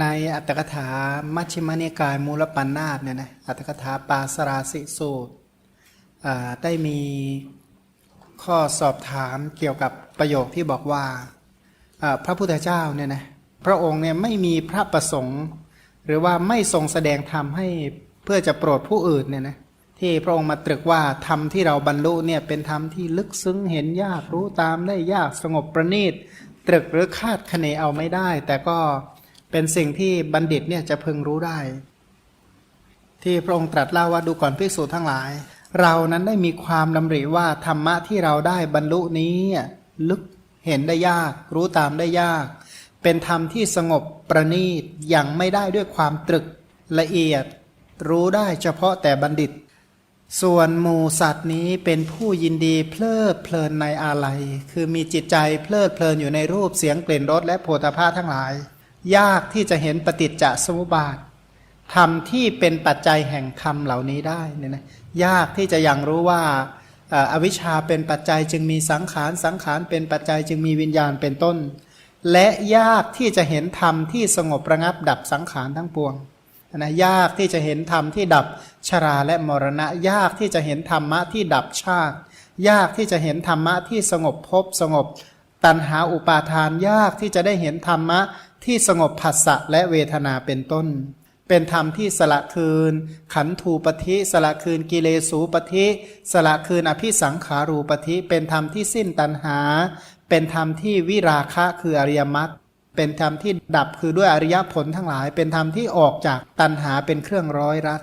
ในอัตถกถามัชฌิมานิกายมูลปัญนาตเนี่ยนะอัตถกถาปาสราสิสูตรได้มีข้อสอบถามเกี่ยวกับประโยคที่บอกว่าอ่าพระพุทธเจ้าเนี่ยนะพระองค์เนี่ยไม่มีพระประสงค์ หรือว่าไม่ทรงแสดงธรรมให้เพื่อจะโปรดผู้อื่นเนี่ยนะที่พระองค์มาตรึกว่าธรรมที่เราบรรลุเนี่ยเป็นธรรมที่ลึกซึ้งเห็นยากรู้ตามได้ยากสงบประณีตตรึกหรือคาดคะเนเอาไม่ได้ แต่ก็ เป็นสิ่งที่บัณฑิตเนี่ยจะพึงรู้ได้ ที่พระองค์ตรัสเล่าว่าดูก่อนภิกษุทั้งหลาย เรานั้นได้มีความดำริว่าธรรมะที่เราได้บรรลุนี้ลึกเห็นได้ยาก รู้ตามได้ยาก เป็นธรรมที่สงบประณีตยังไม่ได้ด้วยความตรึกละเอียด รู้ได้เฉพาะแต่บัณฑิต ส่วนหมูสัตว์นี้เป็นผู้ยินดีเพลิดเพลินในอาลัย คือมีจิตใจเพลิดเพลินอยู่ในรูปเสียงกลิ่นรสและโผฏฐาทั้งหลาย ยากที่จะเห็นปฏิจจสมุปบาทธรรมที่เป็นปัจจัยแห่งธรรมเหล่านี้ได้เนี่ยนะยากที่จะยังรู้ว่าเอ่ออวิชชาเป็นปัจจัยจึงมีสังขารสังขารเป็นปัจจัยจึงมีวิญญาณเป็นต้น และยากที่จะเห็นธรรมที่สงบระงับดับสังขารทั้งปวงนะยากที่จะเห็นธรรมที่ดับชราและมรณะ ยากที่จะเห็นธรรมะที่ดับชาติ ยากที่จะเห็นธรรมะที่สงบภพสงบตัณหาอุปาทานยากที่จะได้เห็นธรรมะ ที่สงบผัสสะและเวทนาเป็นต้น เป็นธรรมที่สละคืน ขันธูปธิสละคืนกิเลสูปธิสละคืนอภิสังขารูปธิเป็นธรรมที่สิ้นตัณหา เป็นธรรมที่วิราคะคืออริยมรรคเป็นธรรมที่ดับคือด้วยอริยผลทั้งหลาย เป็นธรรมที่ออกจากตัณหาเป็นเครื่องร้อยรัด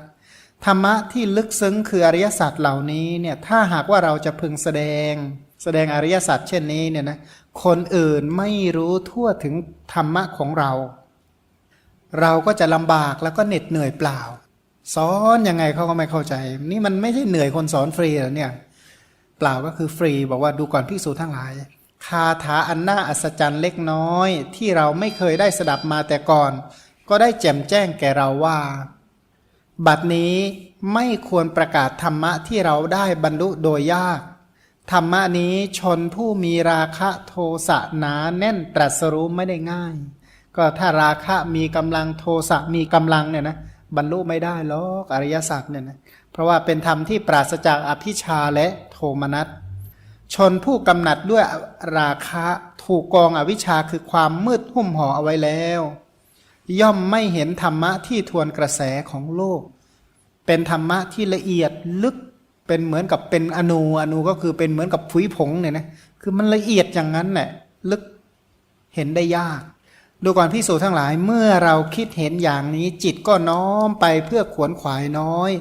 ธรรมะที่ลึกซึ้งคืออริยสัจเหล่านี้เนี่ยถ้าหากว่าเราจะพึงแสดง แสดงอริยสัจเช่นนี้เนี่ยนะคนอื่นไม่รู้ทั่วถึงธรรมะของเรา เราก็จะลำบากแล้วก็เหน็ดเหนื่อยเปล่า สอนยังไงเขาก็ไม่เข้าใจ นี่มันไม่ใช่เหนื่อยคนสอนฟรีหรอเนี่ยเปล่าก็คือฟรีบอกว่าดูก่อนภิกษุทั้งหลายคาถาอันน่าอัศจรรย์เล็กน้อย ที่เราไม่เคยได้สดับมาแต่ก่อน ก็ได้แจ่มแจ้งแก่เราว่า บัดนี้ไม่ควรประกาศธรรมะที่เราได้บรรลุโดยยาก ธรรมะนี้ชนผู้มีราคะโทสะหนาแน่นตรัสรู้ไม่ได้ง่าย ก็ถ้าราคะมีกำลังโทสะมีกำลังเนี่ยนะบรรลุไม่ได้หรอกอริยสัจเนี่ยนะเพราะว่าเป็นธรรมที่ปราศจากอภิชาและโทมนัสชนผู้กำหนัดด้วยราคะถูกกองอวิชชาคือความมืดหุ้มห่อเอาไว้แล้ว ย่อมไม่เห็นธรรมะที่ทวนกระแสของโลก เป็นธรรมะที่ละเอียดลึก เป็นเหมือนกับเป็นอนูอนูก็คือเป็นเหมือนกับผุยผงเนี่ยนะคือมันละเอียดอย่างนั้นแหละลึกเห็นได้ยากดูก่อนพิสูจทั้งหลายเมื่อเราคิดเห็นอย่างนี้ จิตก็น้อมไปเพื่อขวนขวายน้อย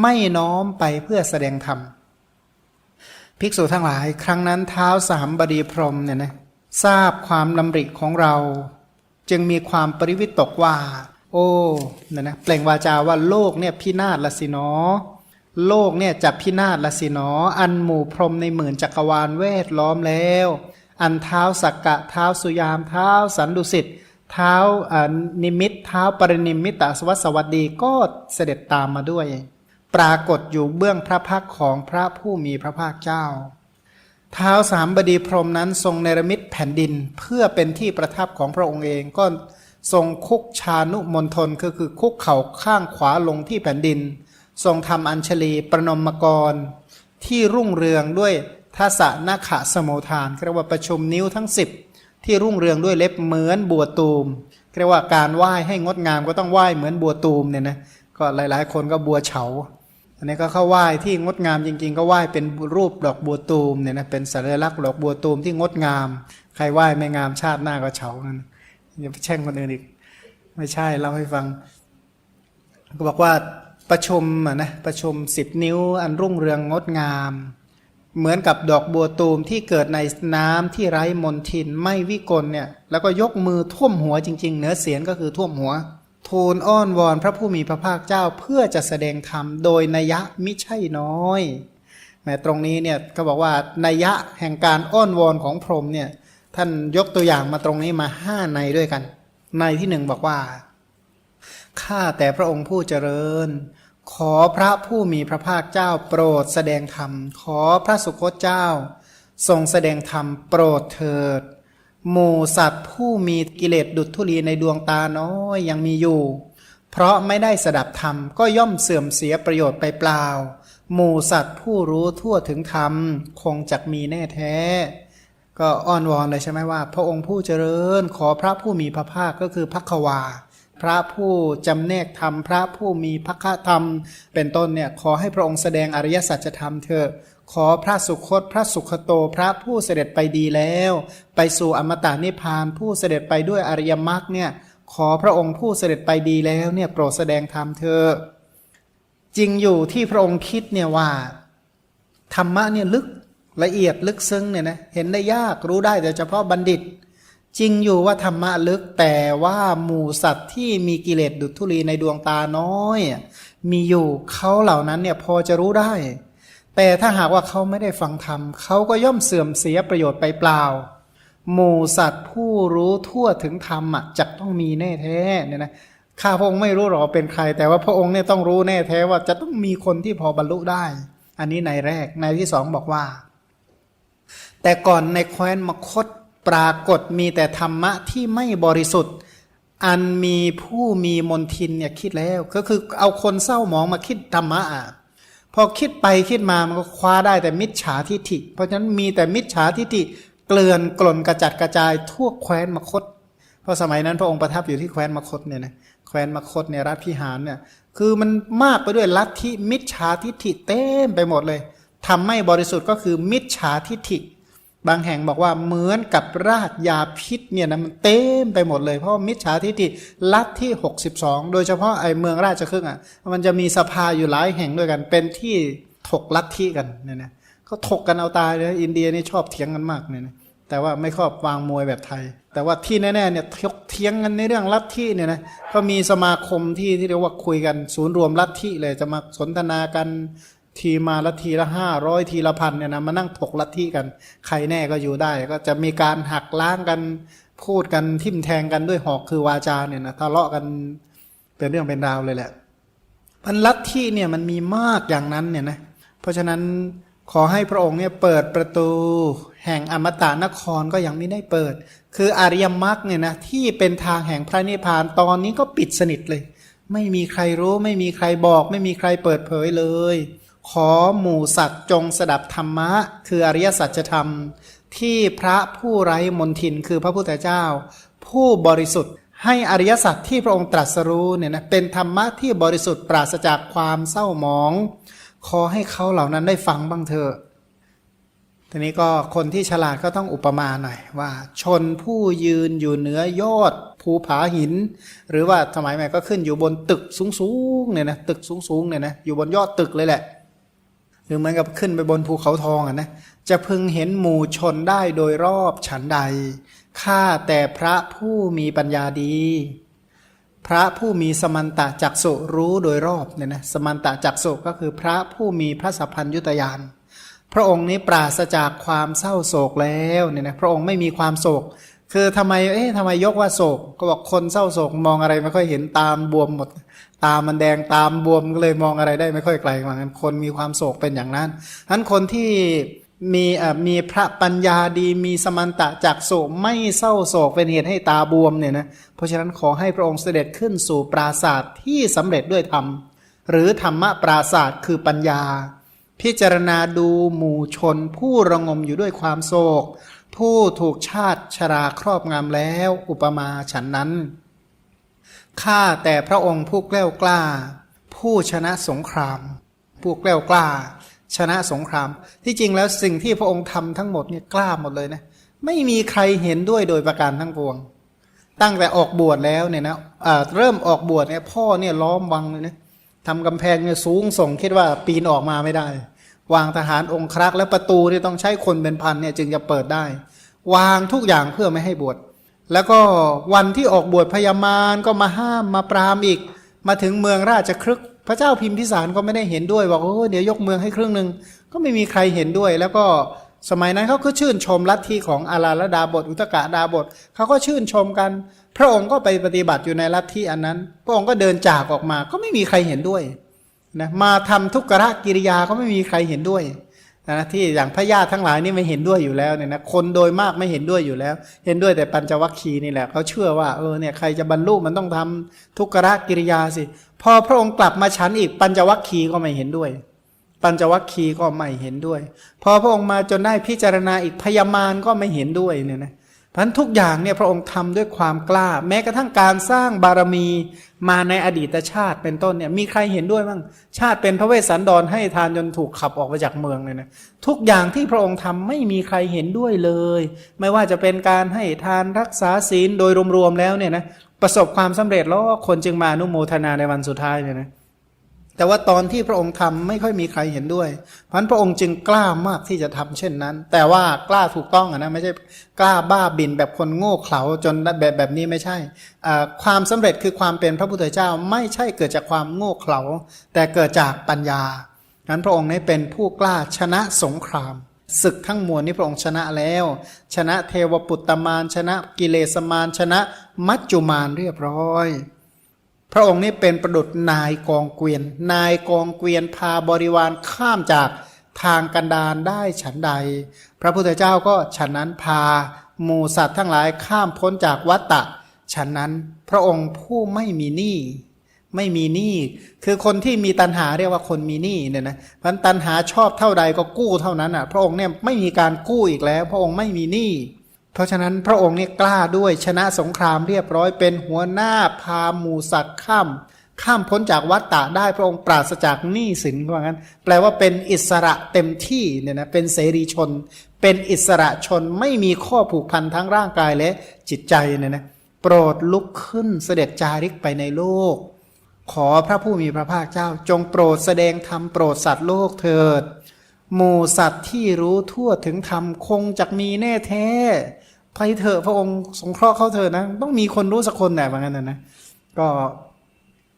ไม่น้อมไปเพื่อแสดงธรรมภิกษุทั้งหลาย ครั้งนั้นเท้าสามบดีพรมเนี่ยนะทราบความลำริของเรา จึงมีความปริวิตกว่า โอ้เนี่ยนะเปล่งวาจาว่าโลกเนี่ยพินาศละสิเนอ โลกเนี่ยจะพินาศละสินอ อันหมู่พรมในหมื่นจักรวาลเวทล้อมแล้ว อันเท้าสักกะเท้าสุยามเท้าสันดุสิตเท้าอ่านิมิตเท้าปรินิมิตตสวัสวัสดีก็เสด็จตามมาด้วย ปรากฏอยู่เบื้องพระพักของพระผู้มีพระภาคเจ้า เท้าสามบดีพรมนั้นทรงเนรมิตแผ่นดินเพื่อเป็นที่ประทับของพระองค์เองก็ทรงคุกชานุมนทนก็คือคุกเข่าข้างขวาลงที่แผ่นดิน ทรงทำอัญชลีประนมมกร ที่รุ่งเรืองด้วยทัศนาขะสมุทานเรียกว่าประชุมนิ้วทั้ง 10 ที่รุ่งเรืองด้วยเล็บเหมือนบัวตูมเรียกว่าการไหว้ให้งดงามก็ต้องไหว้เหมือนบัวตูมเนี่ยนะก็หลายๆ คนก็บัวเฉา อันนี้ก็เข้าไหว้ที่งดงามจริง ๆ ก็ไหว้เป็นรูปดอกบัวตูมเนี่ยนะเป็นสัญลักษณ์ดอกบัวตูมที่งดงาม ใครไหว้ไม่งามชาติหน้าก็เฉากันอย่าไปแช่งคนอื่นอีก ไม่ใช่เล่าให้ฟังก็บอกว่า ประชุมอะนะประชุมสิบนิ้วอันรุ่งเรืองงดงาม เหมือนกับดอกบัวตูมที่เกิดในน้ำที่ไร้มนทินไม่วิกลเนี่ยแล้วก็ยกมือท่วมหัวจริง ๆ เหนือเสียงก็คือท่วมหัว ทูลอ้อนวอนพระผู้มีพระภาคเจ้าเพื่อจะแสดงธรรมโดยนัยะมิใช่น้อยแหมตรงนี้เนี่ยเขาบอกว่านัยะแห่งการอ้อนวอนของพรหมเนี่ยท่านยกตัวอย่างมาตรงนี้มาห้าในด้วยกัน ในที่หนึ่งบอกว่า ข้าแต่พระองค์ผู้เจริญ ขอพระผู้มีพระภาคเจ้าโปรดแสดงธรรม ขอพระสุคตเจ้า ทรงแสดงธรรมโปรดเถิด หมู่สัตว์ผู้มีกิเลสดุจธุลีในดวงตาน้อยยังมีอยู่ เพราะไม่ได้สดับธรรมก็ย่อมเสื่อมเสียประโยชน์ไปเปล่า หมู่สัตว์ผู้รู้ทั่วถึงธรรม คงจักมีแน่แท้ ก็อ้อนวอนเลยใช่ไหมว่า พระองค์ผู้เจริญ ขอพระผู้มีพระภาคก็คือพักวา พระผู้จำแนกธรรม พระผู้มีพักธรรม เป็นต้นเนี่ยขอให้พระองค์แสดงอริยสัจธรรมเถอะขอพระสุคต พระสุขโต พระผู้เสด็จไปดีแล้ว ไปสู่อมตะนิพพาน ผู้เสด็จไปด้วยอริยมรรคเนี่ยขอพระองค์ผู้เสด็จไปดีแล้วเนี่ยโปรดแสดงธรรมเถอะจริงอยู่ที่พระองค์คิดเนี่ยว่าธรรมะเนี่ยลึกละเอียดลึกซึ้งเนี่ยนะเห็นได้ยากรู้ได้แต่เฉพาะบัณฑิต จริงอยู่ว่าธรรมะลึกแต่ว่าหมู่สัตว์ที่มีกิเลสดุจธุลีในดวงตาน้อย มีอยู่เขาเหล่านั้นเนี่ยพอจะรู้ได้ แต่ถ้าหากว่าเขาไม่ได้ฟังธรรมเขาก็ย่อมเสื่อมเสียประโยชน์ไปเปล่า หมู่สัตว์ผู้รู้ทั่วถึงธรรมอะจะต้องมีแน่แท้เนี่ยนะข้าพระองค์ไม่รู้หรอกเป็นใคร แต่ว่าพระองค์เนี่ยต้องรู้แน่แท้ว่าจะต้องมีคนที่พอบรรลุได้ อันนี้ในแรกในที่สองบอกว่า แต่ก่อนในแคว้นมคต ปรากฏมีแต่ธรรมะที่ไม่บริสุทธิ์ อันมีผู้มีมนทินเนี่ยคิดแล้ว ก็คือเอาคนเศร้าหมองมาคิดธรรมะอะพอคิดไปคิดมามันก็คว้าได้แต่มิจฉาทิฐิ เพราะฉะนั้นมีแต่มิจฉาทิฐิเกลื่อนกล่นกระจัดกระจายทั่วแคว้นมคต เพราะสมัยนั้นพระองค์ประทับอยู่ที่แคว้นมคตเนี่ยนะแคว้นมคตเนี่ยรัฐพิหารเนี่ยคือมันมากไปด้วยลัทธิมิจฉาทิฐิเต็มไปหมดเลยทำไม่บริสุทธิ์ก็คือมิจฉาทิฐิ บางแห่งบอกว่าเหมือนกับราดยาพิษเนี่ยนะมันเต็มไปหมดเลยเพราะมิจฉาทิฏฐิลัทที่62 โดยเฉพาะไอ้เมืองราชครึ่งอะมันจะมีสภาอยู่หลายแห่งด้วยกัน เป็นที่ถกลัทธิกันเนี่ยนะเขาถกกันเอาตายเลยอินเดียนี่ชอบเถียงกันมากเนี่ยนะแต่ว่าไม่ชอบวางมวยแบบไทย แต่ว่าที่แน่ๆเนี่ยทกเถียงกันในเรื่องลัทธิเนี่ยนะก็มีสมาคมที่ที่เรียกว่าคุยกันศูนย์รวมลัทธิเลยจะมาสนทนากัน ทีมาละทีละห้าร้อยทีละพันเนี่ยนะมานั่งถกลัทธิกัน ใครแน่ก็อยู่ได้ ก็จะมีการหักล้างกันพูดกันทิมแทงกันด้วยหอกคือวาจาเนี่ยนะทะเลาะกันเป็นเรื่องเป็นราวเลยแหละพันลัทธิเนี่ยมันมีมากอย่างนั้นเนี่ยนะเพราะฉะนั้นขอให้พระองค์เนี่ยเปิดประตูแห่งอมตะนครก็ยังไม่ได้เปิด คืออริยมรรคเนี่ยนะที่เป็นทางแห่งพระนิพพานตอนนี้ก็ปิดสนิทเลย ไม่มีใครรู้ ไม่มีใครบอก ไม่มีใครเปิดเผยเลย ขอหมู่สัตว์จงสดับธรรมะ คืออริยสัจธรรม ที่พระผู้ไร้มนทินคือพระพุทธเจ้า ผู้บริสุทธิ์ให้อริยสัจที่พระองค์ตรัสรู้เนี่ยนะเป็นธรรมะที่บริสุทธิ์ปราศจากความเศร้าหมอง ขอให้เขาเหล่านั้นได้ฟังบ้างเถอะทีนี้ก็คนที่ฉลาดก็ต้องอุปมาหน่อยว่า ชนผู้ยืนอยู่เหนือยอดภูผาหิน หรือว่าสมัยใหม่ก็ขึ้นอยู่บนตึกสูงๆเนี่ยนะตึกสูงๆเนี่ยนะอยู่บนยอดตึกเลยแหละ หรือเหมือนกับขึ้นไปบนภูเขาทองอะนะจะพึงเห็นหมู่ชนได้โดยรอบฉันใดข้าแต่พระผู้มีปัญญาดี พระผู้มีสมันตะจักสุรู้โดยรอบเนี่ยนะสมันตะจักสุก็คือพระผู้มีพระสัพพัญยุตยานพระองค์นี้ปราศจากความเศร้าโศกแล้วเนี่ยนะพระองค์ไม่มีความโศก คือทำไมเอ๊ะทำไมยกว่าโศก ก็บอกคนเศร้าโศกมองอะไรไม่ค่อยเห็นตามบวมหมด ตามมันแดงตามบวมก็เลยมองอะไรได้ไม่ค่อยไกลว่างั้นคนมีความโศกเป็นอย่างนั้นฉะนั้นคนที่มีมีพระปัญญาดีมีสมันตะจากโศกไม่เศร้าโศกเป็นเหตุให้ตาบวมเนี่ยนะเพราะฉะนั้นขอให้พระองค์เสด็จขึ้นสู่ปราศาสตร์ที่สำเร็จด้วยธรรม หรือธรรมะปราศาสตร์คือปัญญา พิจารณาดูหมู่ชน ผู้ระงมอยู่ด้วยความโศก ผู้ถูกชาติชราครอบงำแล้ว อุปมาฉันนั้น ข้าแต่พระองค์ผู้แกล้วกล้า ผู้ชนะสงคราม ผู้แกล้วกล้า ชนะสงคราม ที่จริงแล้วสิ่งที่พระองค์ทำทั้งหมดเนี่ยกล้าหมดเลยนะ ไม่มีใครเห็นด้วยโดยประการทั้งปวง ตั้งแต่ออกบวชแล้วเนี่ยนะอ่าเริ่มออกบวชเนี่ยพ่อเนี่ยล้อมวังเลยนะทำกำแพงเนี่ยสูงส่งคิดว่าปีนออกมาไม่ได้ วางทหารองครักษ์แล้วประตูเนี่ยต้องใช้คนเป็นพันเนี่ยจึงจะเปิดได้ วางทุกอย่างเพื่อไม่ให้บวช แล้วก็วันที่ออกบวชพญามารก็มาห้ามมาปรามอีก มาถึงเมืองราชครึก พระเจ้าพิมพิสารก็ไม่ได้เห็นด้วยบอกโอ้เดี๋ยวยกเมืองให้ครึ่งหนึ่งก็ไม่มีใครเห็นด้วย แล้วก็สมัยนั้นเขาก็ชื่นชมลัทธิของอาราลดาบทอุตกะดาบทเขาก็ชื่นชมกัน พระองค์ก็ไปปฏิบัติอยู่ในลัทธิอันนั้น พระองค์ก็เดินจากออกมา ก็ไม่มีใครเห็นด้วยนะมาทำทุกขกิริยาก็ไม่มีใครเห็นด้วย นะที่อย่างพระญาติทั้งหลายนี่ไม่เห็นด้วยอยู่แล้วเนี่ยนะคนโดยมากไม่เห็นด้วยอยู่แล้ว เห็นด้วยแต่ปัญจวัคคีย์นี่แหละเขาเชื่อว่าเออเนี่ยใครจะบรรลุมันต้องทำทุกขะกิริยาสิ พอพระองค์กลับมาชั้นอีกปัญจวัคคีย์ก็ไม่เห็นด้วย ปัญจวัคคีย์ก็ไม่เห็นด้วย พอพระองค์มาจนได้พิจารณาอีกพยามารก็ไม่เห็นด้วยเนี่ยนะ พันทุกอย่างเนี่ยพระองค์ทำด้วยความกล้า แม้กระทั่งการสร้างบารมีมาในอดีตชาติเป็นต้นเนี่ยมีใครเห็นด้วยบ้างชาติเป็นพระเวสสันดรให้ทานจนถูกขับออกไปจากเมืองเลยนะทุกอย่างที่พระองค์ทำไม่มีใครเห็นด้วยเลย ไม่ว่าจะเป็นการให้ทานรักษาศีลโดยรวมๆแล้วเนี่ยนะประสบความสำเร็จแล้วคนจึงมานุโมทนาในวันสุดท้ายเนี่ยนะ แต่ว่าตอนที่พระองค์ทำไม่ค่อยมีใครเห็นด้วย เพราะนั้นพระองค์จึงกล้ามากที่จะทำเช่นนั้น แต่ว่ากล้าถูกต้องอะนะไม่ใช่กล้าบ้าบินแบบคนโง่เขลาจนแบบแบบนี้ไม่ใช่ความสำเร็จคือความเป็นพระพุทธเจ้าไม่ใช่เกิดจากความโง่เขลาแต่เกิดจากปัญญานั้นพระองค์นี้เป็นผู้กล้าชนะสงครามศึกทั้งมวลนี้พระองค์ชนะแล้ว ชนะเทวปุตตมานชนะกิเลสมานชนะมัจจุมานเรียบร้อย พระองค์นี้เป็นประดุษนายกองเกวียน นายกองเกวียนพาบริวารข้ามจากทางกันดารได้ฉันใด พระพุทธเจ้าก็ฉันนั้นพาหมูสัตว์ทั้งหลายข้ามพ้นจากวัฏฏะฉันนั้นพระองค์ผู้ไม่มีหนี้ไม่มีหนี้คือคนที่มีตัณหาเรียกว่าคนมีหนี้เนี่ยนะพันตัณหาชอบเท่าใดก็กู้เท่านั้นอะ พระองค์เนี่ยไม่มีการกู้อีกแล้ว พระองค์ไม่มีหนี้ เพราะฉะนั้นพระองค์เนี่ยกล้าด้วยชนะสงครามเรียบร้อยเป็นหัวหน้าพาหมูสัตว์ข้ามข้ามพ้นจากวัฏฏะได้พระองค์ปราศจากหนี้สินว่างั้น แปลว่าเป็นอิสระเต็มที่เนี่ยนะเป็นเสรีชน เป็นอิสระชนไม่มีข้อผูกพันทั้งร่างกายและจิตใจเนี่ยนะโปรดลุกขึ้นเสด็จจาริกไปในโลก ขอพระผู้มีพระภาคเจ้า จงโปรดแสดงธรรมโปรดสัตว์โลกเถิดหมู่สัตว์ที่รู้ทั่วถึงธรรมคงจะมีแน่แท้ ไปเถอะพระองค์สงเคราะห์เขาเถอะนะ ต้องมีคนรู้สักคนแหละว่างั้นนะนะก็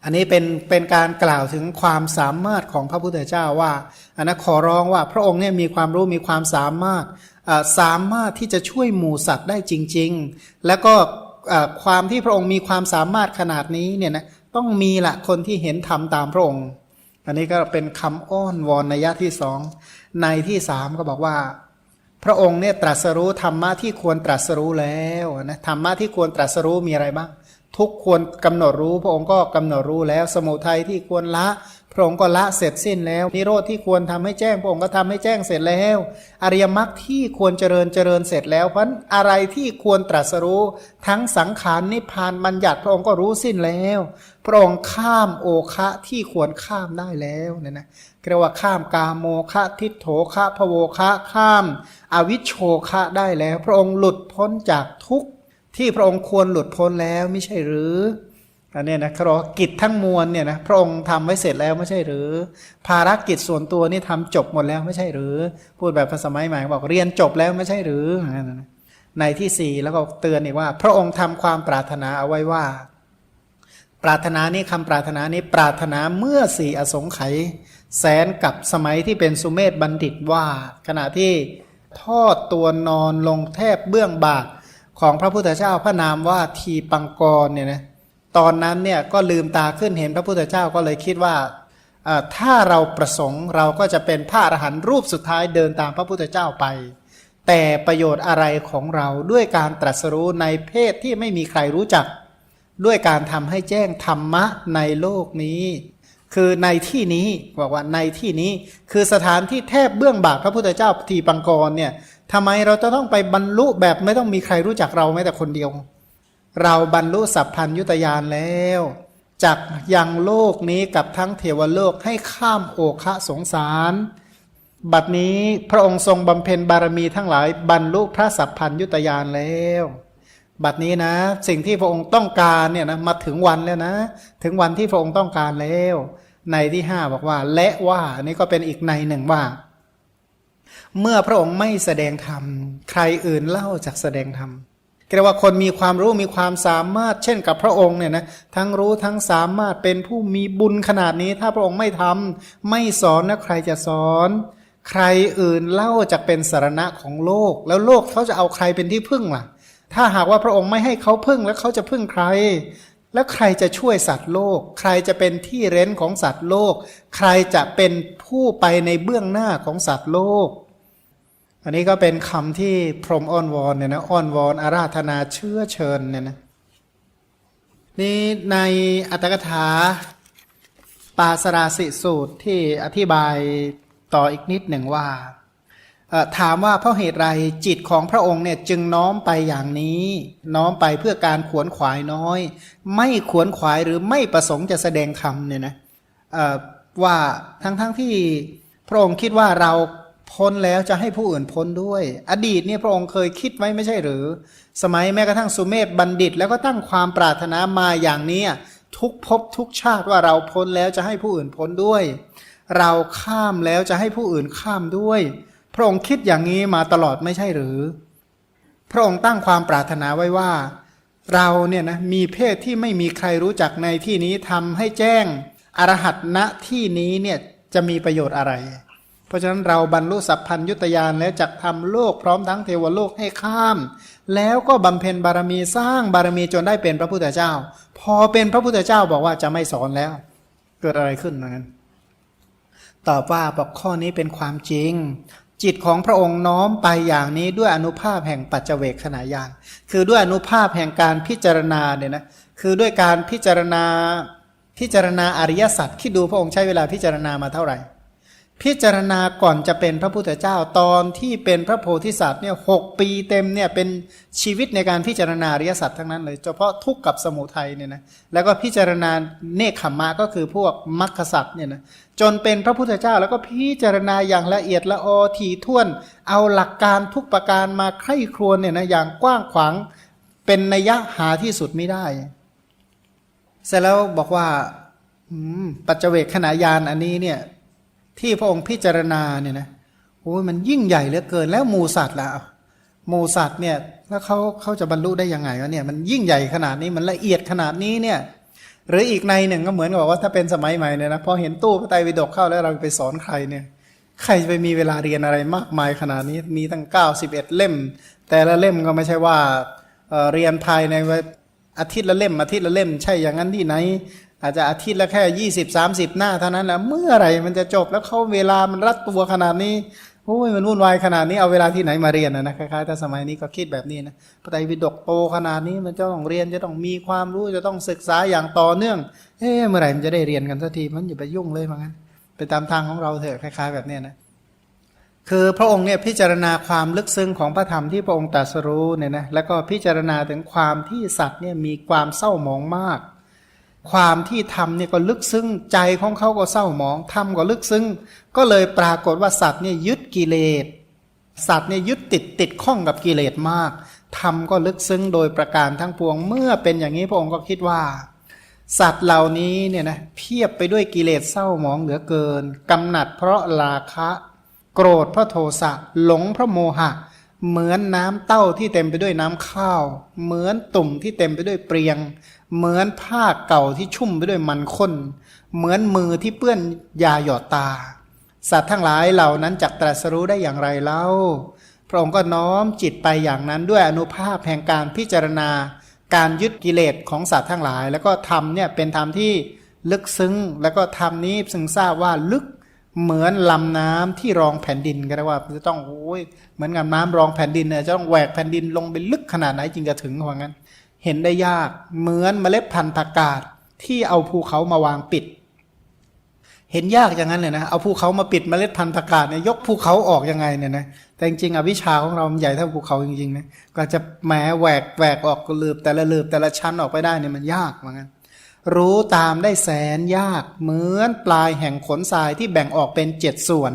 อันนี้เป็นเป็นการกล่าวถึงความสามารถของพระพุทธเจ้าว่าอันนะขอร้องว่าพระองค์เนี่ยมีความรู้มีความสามารถอ่าสามารถที่จะช่วยหมูสัตว์ได้จริง ๆ แล้วก็ความที่พระองค์มีความสามารถขนาดนี้เนี่ยนะต้องมีละคนที่เห็นธรรมตามพระองค์ อันนี้ก็เป็นคำอ้อนวอนในยะที่สองในที่สามก็บอกว่า พระองค์เนี่ยตรัสรู้ธรรมะที่ควรตรัสรู้แล้วนะธรรมะที่ควรตรัสรู้มีอะไรบ้าง ทุกควรกำหนดรู้ พระองค์ก็กำหนดรู้แล้ว สมุทัยที่ควรละ ระองค์ก็ละเสร็จสิ้นแล้ว นิโรธที่ควรทำให้แจ้งพระองค์ก็ทำให้แจ้งเสร็จแล้ว อริยมรรคที่ควรเจริญเจริญเสร็จแล้ว เพราะอะไรที่ควรตรัสรู้ทั้งสังขารนิพพานบัญญัติพระองค์ก็รู้สิ้นแล้ว พระองค์ข้ามโอคะที่ควรข้ามได้แล้วเนี่ยนะเรียกว่าข้ามกาโมคะทิโถคะพโวคะข้าม อวิชโชคะได้แล้ว พระองค์หลุดพ้นจากทุกข์ที่พระองค์ควรหลุดพ้นแล้วไม่ใช่หรือ อันนี้นะครอกิจทั้งมวลเนี่ยนะพระองค์ทำไว้เสร็จแล้วไม่ใช่หรือ ภารกิจส่วนตัวนี่ทำจบหมดแล้วไม่ใช่หรือ พูดแบบภาษาสมัยใหม่บอกเรียนจบแล้วไม่ใช่หรือในที่สี่แล้วก็เตือนอีกว่า พระองค์ทำความปรารถนาเอาไว้ว่า ปรารถนานี้คำปรารถนานี้ปรารถนาเมื่อสี่อสงไขยแสนกับสมัยที่เป็นสุเมธบัณฑิตว่า ขณะที่ทอดตัวนอนลงแทบเบื้องบาทของพระพุทธเจ้าพระนามว่าทีปังกรเนี่ยนะ ตอนนั้นเนี่ยก็ลืมตาขึ้นเห็นพระพุทธเจ้าก็เลยคิดว่าถ้าเราประสงค์เราก็จะเป็นพระอรหันต์รูปสุดท้ายเดินตามพระพุทธเจ้าไป แต่ประโยชน์อะไรของเราด้วยการตรัสรู้ในเพศที่ไม่มีใครรู้จัก ด้วยการทำให้แจ้งธรรมะในโลกนี้ คือในที่นี้บอกว่าในที่นี้คือสถานที่แทบเบื้องบาทพระพุทธเจ้าทีปังกรเนี่ยทำไมเราจะต้องไปบรรลุแบบไม่ต้องมีใครรู้จักเราแม้แต่คนเดียว เราบรรลุสัพพัญยุตยานแล้วจากยังโลกนี้กับทั้งเทวโลกให้ข้ามโอคะสงสาร บัดนี้พระองค์ทรงบำเพ็ญบารมีทั้งหลายบรรลุพระสัพพัญยุตยานแล้ว บัดนี้นะ สิ่งที่พระองค์ต้องการเนี่ยนะมาถึงวันแล้วนะ ถึงวันที่พระองค์ต้องการแล้ว ในที่ห้าบอกว่า และว่าอันนี้ก็เป็นอีกในหนึ่งว่า เมื่อพระองค์ไม่แสดงธรรมใครอื่นเล่าจากแสดงธรรม เรียกว่าคนมีความรู้มีความสามารถ เช่นกับพระองค์เนี่ยนะทั้งรู้ทั้งสามารถเป็นผู้มีบุญขนาดนี้ ถ้าพระองค์ไม่ทำไม่สอนนะใครจะสอน ใครอื่นเล่าจะเป็นสารณะของโลก แล้วโลกเขาจะเอาใครเป็นที่พึ่งล่ะ ถ้าหากว่าพระองค์ไม่ให้เขาพึ่งแล้วเขาจะพึ่งใคร แล้วใครจะช่วยสัตว์โลก ใครจะเป็นที่เร้นของสัตว์โลก ใครจะเป็นผู้ไปในเบื้องหน้าของสัตว์โลก อันนี้ก็เป็นคำที่พรมอ้อนวอนเนี่ยนะอ้อนวอนอาราธนาเชื้อเชิญเนี่ยนะนี่ในอัตถกถาปาสราสิสูตรที่อธิบายต่ออีกนิดหนึ่งว่าถามว่าเพราะเหตุไรจิตของพระองค์เนี่ยจึงน้อมไปอย่างนี้ น้อมไปเพื่อการขวนขวายน้อย ไม่ขวนขวายหรือไม่ประสงค์จะแสดงธรรมเนี่ยนะว่าทั้งๆทที่พระองค์คิดว่าเรา พ้นแล้วจะให้ผู้อื่นพ้นด้วย อดีตเนี่ยพระองค์เคยคิดไว้ไม่ใช่หรือ สมัยแม้กระทั่งสุเมธบัณฑิต แล้วก็ตั้งความปรารถนามาอย่างนี้ทุกภพทุกชาติว่าเราพ้นแล้วจะให้ผู้อื่นพ้นด้วย เราข้ามแล้วจะให้ผู้อื่นข้ามด้วย พระองค์คิดอย่างนี้มาตลอดไม่ใช่หรือ พระองค์ตั้งความปรารถนาไว้ว่า เราเนี่ยนะมีเพศที่ไม่มีใครรู้จักในที่นี้ทำให้แจ้งอรหัตณที่นี้เนี่ยจะมีประโยชน์อะไร เพราะฉะนั้นเราบรรลุสัพพัญยุตยานแล้วจักทำโลกพร้อมทั้งเทวโลกให้ข้าม แล้วก็บำเพ็ญบารมีสร้างบารมีจนได้เป็นพระพุทธเจ้า พอเป็นพระพุทธเจ้าบอกว่าจะไม่สอนแล้ว เกิดอะไรขึ้นเหมือนกันตอบว่าบอกข้อนี้เป็นความจริง จิตของพระองค์น้อมไปอย่างนี้ด้วยอนุภาพแห่งปัจเจเวกขณะยานคือด้วยอนุภาพแห่งการพิจารณาเนี่ยนะคือด้วยการพิจารณาพิจารณาอริยสัจคิดดูพระองค์ใช้เวลาพิจารณามาเท่าไหร่ พิจารณาก่อนจะเป็นพระพุทธเจ้าตอนที่เป็นพระโพธิสัตว์เนี่ยหกปีเต็มเนี่ยเป็นชีวิตในการพิจารณาอริยสัจทั้งนั้นเลยเฉพาะทุกข์กับสมุทัยเนี่ยนะแล้วก็พิจารณาเนคขมมะก็คือพวกมรรคสัจเนี่ยนะจนเป็นพระพุทธเจ้าแล้วก็พิจารณาอย่างละเอียดละออถี่ถ้วน เอาหลักการทุกประการมาใคร่ครวญเนี่ยนะอย่างกว้างขวางเป็นนัยยะหาที่สุดไม่ได้ เสร็จแล้วบอกว่าปัจเจเวกขณะยานอันนี้เนี่ย ที่พระองค์พิจารณาเนี่ยนะโอ้ยมันยิ่งใหญ่เหลือเกินแล้วหมูสัตว์ละหมูสัตว์เนี่ยแล้วเขาเขาจะบรรลุได้ยังไงวะเนี่ยมันยิ่งใหญ่ขนาดนี้มันละเอียดขนาดนี้เนี่ย หรืออีกในหนึ่งก็เหมือนกับว่าถ้าเป็นสมัยใหม่เนี่ยนะพอเห็นตู้พระไตรปิฎกเข้าแล้วเราไปสอนใครเนี่ยใครจะไปมีเวลาเรียนอะไรมากมายขนาดนี้มีตั้ง 91 เล่ม แต่ละเล่มก็ไม่ใช่ว่าเอ่อเรียนภายในอาทิตย์ละเล่มอาทิตย์ละเล่ม ใช่อย่างนั้นที่ไหน อาจจะอาทิตย์ละแค่ยี่สิบสามสิบหน้าเท่านั้นแหละเมื่อไหร่มันจะจบแล้วเขาเวลามันรัดตัวขนาดนี้โอ้ยมันวุ่นวายขนาดนี้เอาเวลาที่ไหนมาเรียนนะนะคล้ายๆแต่สมัยนี้ก็คิดแบบนี้นะพระไตรปิฎกโตขนาดนี้มันจะต้องเรียนจะต้องมีความรู้จะต้องศึกษาอย่างต่อเนื่องเอ๊ะเมื่อไหร่มันจะได้เรียนกันสักทีมันอย่าไปยุ่งเลยมั้งนไปตามทางของเราเถอะคล้ายๆ แบบนี้นะคือพระองค์เนี่ยพิจารณาความลึกซึ้งของพระธรรมที่พระองค์ตรัสรู้เนี่ยนะแล้วก็พิจารณาถึงความที่สัตว์เนี่ยมีความเศร้าหมองมาก ความที่ทำเนี่ยก็ลึกซึ้งใจของเขาก็เศร้าหมองทำก็ลึกซึ้งก็เลยปรากฏว่าสัตว์เนี่ยยึดกิเลส สัตว์เนี่ยยึดติดติดข้องกับกิเลสมากทำก็ลึกซึ้งโดยประการทั้งปวงเมื่อเป็นอย่างนี้พระองค์ก็คิดว่า สัตว์เหล่านี้เนี่ยนะเพียบไปด้วยกิเลสเศร้าหมองเหลือเกินกำหนัดเพราะราคะ โกรธเพราะโทสะหลงเพราะโมหะ เหมือนน้ำเต้าที่เต็มไปด้วยน้ำข้าว เหมือนตุ่มที่เต็มไปด้วยเปรียง เหมือนผ้าเก่าที่ชุ่มไปด้วยมันข้น เหมือนมือที่เปื้อนยาหยอดตา สัตว์ทั้งหลายเหล่านั้นจักตรัสรู้ได้อย่างไรเล่า พระองค์ก็น้อมจิตไปอย่างนั้นด้วยอนุภาพแห่งการพิจารณา การยึดกิเลสของสัตว์ทั้งหลาย แล้วก็ทำเนี่ยเป็นธรรมที่ลึกซึ้ง แล้วก็ธรรมนี้ซึ่งทราบว่าลึก เหมือนลำน้ำที่รองแผ่นดินก็ได้ว่าจะต้องโอ้ยเหมือนกับน้ำรองแผ่นดินเนี่ยจะต้องแหวกแผ่นดินลงไปลึกขนาดไหนจึงจะถึงว่างั้น เห็นได้ยากเหมือนเมล็ดพันธุ์ผักกาดที่เอาภูเขามาวางปิด เห็นยากอย่างนั้นเลยนะเอาภูเขามาปิดเมล็ดพันธุ์ผักกาดเนี่ยยกภูเขาออกยังไงเนี่ยนะแต่จริงๆอวิชาของเราใหญ่เท่าภูเขาจริงๆนะก็จะแหมแหวกแหวกออกลืบแต่ละลืบแต่ละชั้นออกไปได้เนี่ยมันยากเหมือนกัน รู้ตามได้แสนยากเหมือนปลายแห่งขนทรายที่แบ่งออกเป็นเจ็ดส่วน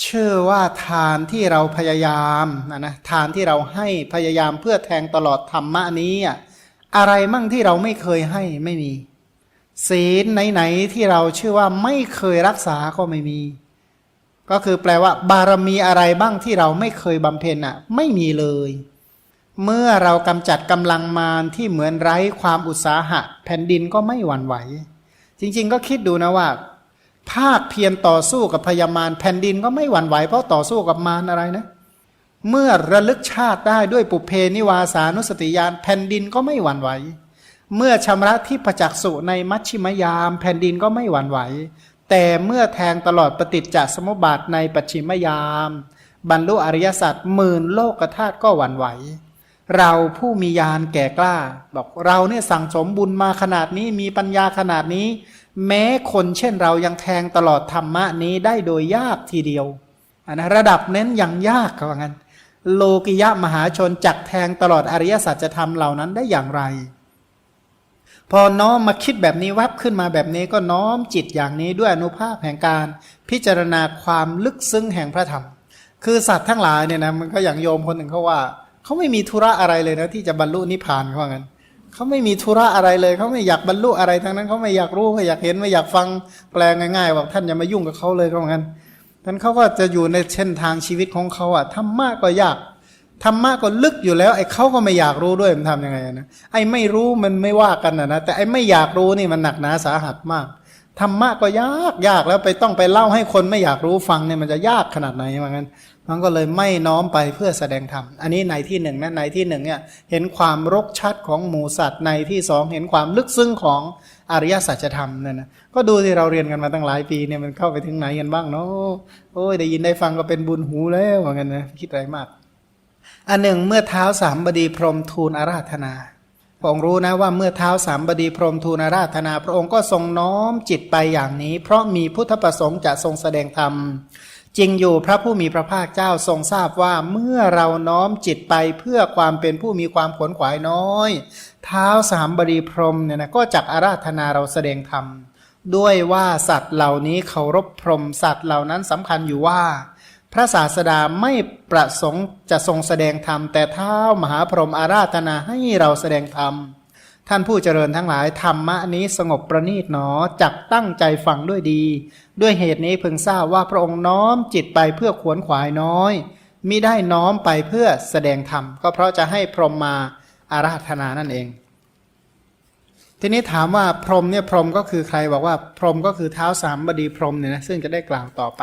เชื่อว่าทานที่เราพยายามนะนะทานที่เราให้พยายามเพื่อแทงตลอดธรรมะนี้อะอะไรมั่งที่เราไม่เคยให้ไม่มี ศีลไหนๆที่เราเชื่อว่าไม่เคยรักษาก็ไม่มี ก็คือแปลว่า บารมีอะไรบ้างที่เราไม่เคยบำเพ็ญอะ ไม่มีเลย เมื่อเรากำจัดกำลังมารที่เหมือนไร้ความอุตสาหะ แผ่นดินก็ไม่หวั่นไหว จริง ๆ ก็คิดดูนะว่า ภาคเพียรต่อสู้กับพยามารแผ่นดินก็ไม่หวั่นไหวเพราะต่อสู้กับมารอะไรนะ เมื่อระลึกชาติได้ด้วยปุเพนิวาสานุสติญาณแผ่นดินก็ไม่หวั่นไหว เมื่อชำระที่ประจักษ์สุในมัชชิมยาม แผ่นดินก็ไม่หวั่นไหว แต่เมื่อแทงตลอดปฏิจจสมุปบาทในปัจฉิมยาม บรรลุอริยสัจหมื่นโลกธาตุก็หวั่นไหว เราผู้มีญาณแก่กล้า บอกเราเนี่ยสั่งสมบุญมาขนาดนี้มีปัญญาขนาดนี้ แม้คนเช่นเรายังแทงตลอดธรรมะนี้ได้โดยยากทีเดียวอันนะระดับเน้นอย่างยากเขาว่างั้น โลกิยะมหาชนจักแทงตลอดอริยสัจธรรมเหล่านั้นได้อย่างไร พอน้อมมาคิดแบบนี้แวบขึ้นมาแบบนี้ก็น้อมจิตอย่างนี้ด้วยอนุภาพแห่งการ พิจารณาความลึกซึ้งแห่งพระธรรม คือสัตว์ทั้งหลายเนี่ยนะมันก็อย่างโยมคนหนึ่งเขาว่า เขาไม่มีธุระอะไรเลยนะที่จะบรรลุนิพพานเขาว่างั้นเขาไม่มีธุระอะไรเลยเขาไม่อยากบรรลุอะไรทั้งนั้นเขาไม่อยากรู้ไม่อยากเห็นไม่อยากฟังแปลง่ายๆว่าท่านอย่ามายุ่งกับเขาเลยเขาว่างั้นท่านเขาก็จะอยู่ในเส้นทางชีวิตของเขาอะธรรมะก็ยากธรรมะก็ลึกอยู่แล้ว ไอ้เขาก็ไม่อยากรู้ด้วยมันทำยังไงนะไอ้ไม่รู้มันไม่ว่ากันนะนะแต่ไอ้ไม่อยากรู้นี่มันหนักหนาสาหัสมาก ธรรมะก็ยากยากแล้วไปต้องไปเล่าให้คนไม่อยากรู้ฟังเนี่ยมันจะยากขนาดไหนว่างั้นมันก็เลยไม่น้อมไปเพื่อแสดงธรรม อันนี้ในที่หนึ่งนะในที่หนึ่งเนี่ยเห็นความรกชัดของหมูสัตว์ในที่สองเห็นความลึกซึ้งของอริยสัจธรรมเนี่ยนะก็ดูที่เราเรียนกันมาตั้งหลายปีเนี่ยมันเข้าไปถึงไหนกันบ้างเนาะโอ้ยได้ยินได้ฟังก็เป็นบุญหูแล้วว่างั้นนะคิดอะไรมาก อันหนึ่งเมื่อเท้าสามบดีพรหมทูลอาราธนา ระองค์รู้นะว่าเมื่อเท้าสามบดีพรมทูลอาราธนา พระองค์ก็ทรงน้อมจิตไปอย่างนี้ เพราะมีพุทธประสงค์จะทรงแสดงธรรมจริงอยู่พระผู้มีพระภาคเจ้าทรงทราบว่าเมื่อเราน้อมจิตไปเพื่อความเป็นผู้มีความขวนขวายน้อย เท้าสามบดีพรมเนี่ยนะก็จักอาราธนาเราแสดงธรรมด้วยว่าสัตว์เหล่านี้เคารพพรมสัตว์เหล่านั้นสำคัญอยู่ว่า พระศาสดาไม่ประสงค์จะทรงแสดงธรรม แต่เท้ามหาพรหมอาราธนาให้เราแสดงธรรม ท่านผู้เจริญทั้งหลายธรรมะนี้สงบประณีตหนอจักตั้งใจฟังด้วยดี ด้วยเหตุนี้เพึงทราบว่าพระองค์น้อมจิตไปเพื่อขวนขวายน้อยมิได้น้อมไปเพื่อแสดงธรรม ก็เพราะจะให้พรหมมาอาราธนานั่นเอง ทีนี้ถามว่าพรหมเนี่ยพรหมก็คือใครบอกว่าพรหมก็คือเท้าสามบดีพรหมเนี่ยนะซึ่งจะได้กล่าวต่อไป